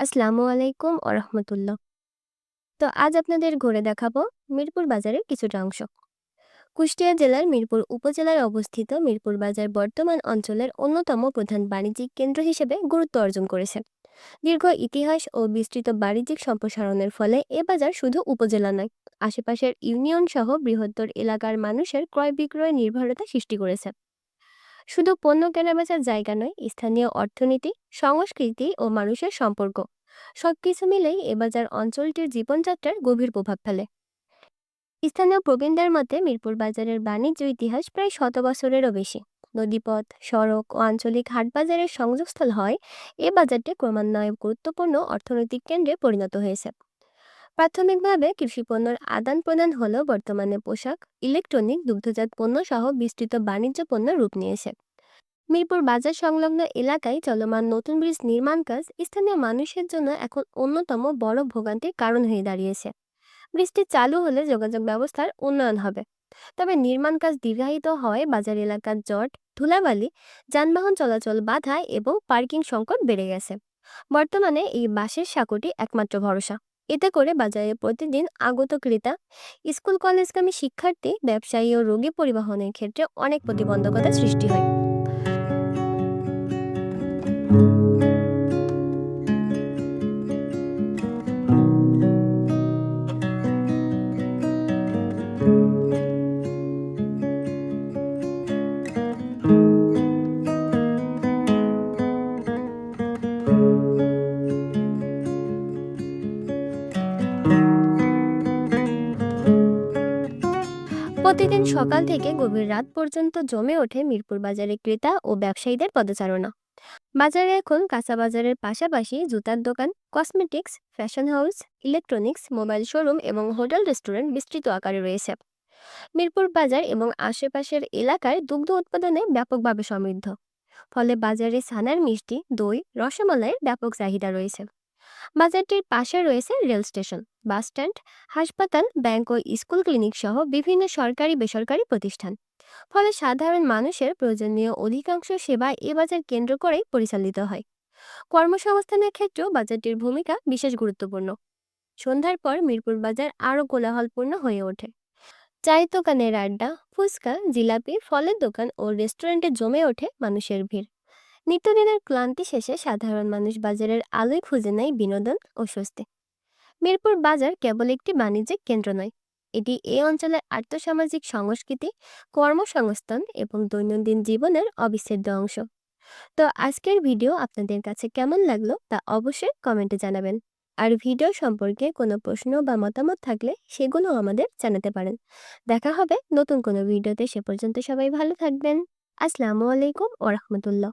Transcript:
আসসালামু আলাইকুম ও রহমতুল্লাহ। তো আজ আপনাদের ঘুরে দেখাবো মিরপুর বাজারের কিছুটা অংশ। কুষ্টিয়া জেলার মিরপুর উপজেলায় অবস্থিত মিরপুর বাজার বর্তমান অঞ্চলের অন্যতম প্রধান বাণিজ্যিক কেন্দ্র হিসেবে গুরুত্ব অর্জন করেছে। দীর্ঘ ইতিহাস ও বিস্তৃত বাণিজ্যিক সম্প্রসারণের ফলে এ বাজার শুধু উপজেলা নয়, আশেপাশের ইউনিয়ন সহ বৃহত্তর এলাকার মানুষের ক্রয় বিক্রয় নির্ভরতা সৃষ্টি করেছে। শুধু পণ্য কেনাবেচার জায়গা নয়, স্থানীয় অর্থনীতি, সংস্কৃতি ও মানুষের সম্পর্ক সবকিছু মিলেই এ বাজার অঞ্চলটির জীবনযাত্রার গভীর প্রভাব ফেলে। স্থানীয় প্রবীণদের মতে মিরপুর বাজারের বাণিজ্য ইতিহাস প্রায় শত বছরেরও বেশি। নদীপথ, সড়ক ও আঞ্চলিক হাটবাজারের সংযোগস্থল হয় এ বাজারটি ক্রমান্বয়ে গুরুত্বপূর্ণ অর্থনৈতিক কেন্দ্রে পরিণত হয়েছে। প্রাথমিকভাবে কৃষিপণ্যের আদান-প্রদান হলেও বর্তমানে পোশাক, ইলেকট্রনিক, দুগ্ধজাত পণ্য সহ বিস্তৃত বাণিজ্য পণ্য রূপ নিয়েছে। মিরপুর বাজার সংলগ্ন এলাকায় চলমান নতুন ব্রিজ নির্মাণ কাজ স্থানীয় মানুষের জন্য এখন অন্যতম বড় ভোগান্তির কারণ হয়ে দাঁড়িয়েছে। ব্রিজটি চালু হলে যোগাযোগ ব্যবস্থার উন্নয়ন হবে। তবে নির্মাণ কাজ দীর্ঘায়িত হয় বাজার এলাকার জট, ধুলাবালি, যানবাহন চলাচল বাধা এবং পার্কিং সংকট বেড়ে গেছে। বর্তমানে এই বাসের সাঁকোটি একমাত্র ভরসা। এতে করে বাজারে প্রতিদিন আগত ক্রেতা, স্কুল কলেজগামী শিক্ষার্থী, ব্যবসায়ী ও রোগী পরিবহনের ক্ষেত্রে অনেক প্রতিবন্ধকতা সৃষ্টি হয়। প্রতিদিন সকাল থেকে গভীর রাত পর্যন্ত জমে ওঠে মিরপুর বাজারে ক্রেতা ও ব্যবসায়ীদের পদচারণা। বাজারে এখন কাঁচা বাজারের পাশাপাশি জুতার দোকান, cosmetics, fashion house, electronics, mobile showroom এবং হোটেল রেস্টুরেন্ট বিস্তৃত আকারে রয়েছে। মিরপুর বাজার এবং আশেপাশের এলাকায় দুগ্ধ উৎপাদনে ব্যাপকভাবে সমৃদ্ধ। ফলে বাজারে ছানার মিষ্টি, দই, রসমালাইয়ের ব্যাপক চাহিদা রয়েছে। বাজারটির পাশে রয়েছে রেল স্টেশন, বাস স্ট্যান্ড, হাসপাতাল, ব্যাংক ও স্কুল ক্লিনিক সহ বিভিন্ন সরকারি বেসরকারি প্রতিষ্ঠান। ফলে সাধারণ মানুষের প্রয়োজনীয় অধিকাংশ সেবা এ বাজার কেন্দ্র করেই পরিচালিত হয়। কর্মসংস্থানের ক্ষেত্রেও বাজারটির ভূমিকা বিশেষ গুরুত্বপূর্ণ। সন্ধ্যার পর মিরপুর বাজার আরও কোলাহলপূর্ণ হয়ে ওঠে। চায়ের দোকানের আড্ডা, ফুচকা, জিলাপি, ফলের দোকান ও রেস্টুরেন্টে জমে ওঠে মানুষের ভিড়। নিত্যদিনের ক্লান্তি শেষে সাধারণ মানুষ বাজারের আলোয় খুঁজে নেয় বিনোদন ও স্বস্তি। মিরপুর বাজার কেবল একটি বাণিজ্যিক কেন্দ্র নয় এটি এই অঞ্চলের আর্থসামাজিক সংস্কৃতি, কর্মসংস্থান এবং দৈনন্দিন জীবনের অবিচ্ছেদ্য অংশ। তো আজকের ভিডিও আপনাদের কাছে কেমন লাগল তা অবশ্যই কমেন্টে জানাবেন। আর ভিডিও সম্পর্কে কোনো প্রশ্ন বা মতামত থাকলে সেগুলো আমাদের জানাতে পারেন। দেখা হবে নতুন কোনো ভিডিওতে, সে পর্যন্ত সবাই ভালো থাকবেন। আসসালামু আলাইকুম ওরহমতুল্লাহ